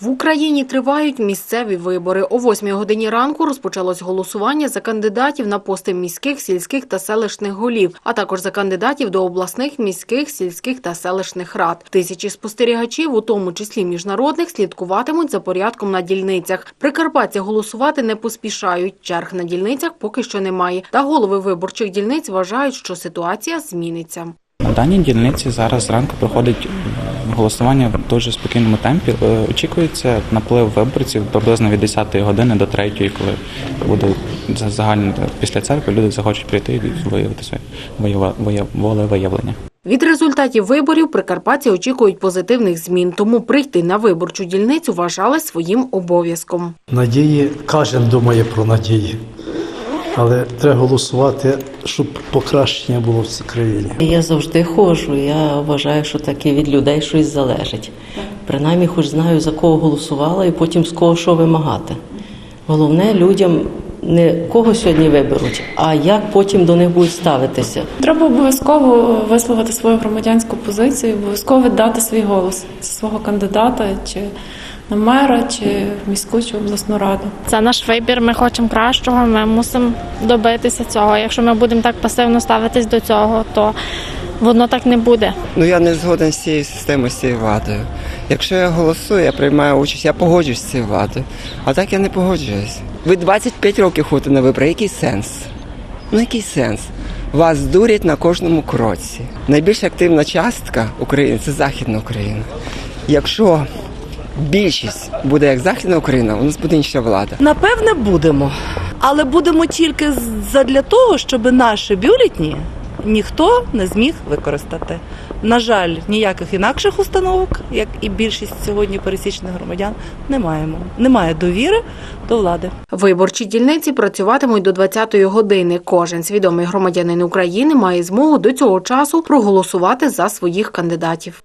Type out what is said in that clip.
В Україні тривають місцеві вибори. О 8 годині ранку розпочалось голосування за кандидатів на пости міських, сільських та селищних голів, а також за кандидатів до обласних, міських, сільських та селищних рад. Тисячі спостерігачів, у тому числі міжнародних, слідкуватимуть за порядком на дільницях. Прикарпаття голосувати не поспішають. Черг на дільницях поки що немає. Та голови виборчих дільниць вважають, що ситуація зміниться. На даній дільниці зараз зранку проходить голосування в дуже спокійному темпі. Е, Очікується наплив виборців приблизно від 10 години до 3, коли буде за- загальне після церкви. Люди захочуть прийти і виявити своє волевиявлення. Від результатів виборів прикарпатці очікують позитивних змін, тому прийти на виборчу дільницю вважали своїм обов'язком. Надії, кожен думає про надії. Але треба голосувати, щоб покращення було в цій країні. Я завжди ходжу. Я вважаю, що таки від людей щось залежить. Принаймні, хоч знаю, за кого голосувала, і потім з кого що вимагати. Головне людям не кого сьогодні виберуть, а як потім до них будуть ставитися. Треба обов'язково висловити свою громадянську позицію, обов'язково віддати свій голос свого кандидата чи на мера, чи в міську чи обласну раду. Це наш вибір. Ми хочемо кращого. Ми мусимо добитися цього. Якщо ми будемо так пасивно ставитись до цього, то воно так не буде. Ну я не згоден з цією системою, з цією владою. Якщо я голосую, я приймаю участь, я погоджуюсь з цією владою. А так я не погоджуюсь. Ви 25 років ходите на вибори, який сенс? Ну який сенс? Вас дурять на кожному кроці. Найбільш активна частка України це Західна Україна. Якщо більшість буде як Західна Україна, у нас буде інша влада. Напевне, будемо. Але будемо тільки задля того, щоб наші бюлетні ніхто не зміг використати. На жаль, ніяких інакших установок, як і більшість сьогодні пересічних громадян, не маємо. Немає довіри до влади. Виборчі дільниці працюватимуть до 20-ї години. Кожен свідомий громадянин України має змогу до цього часу проголосувати за своїх кандидатів.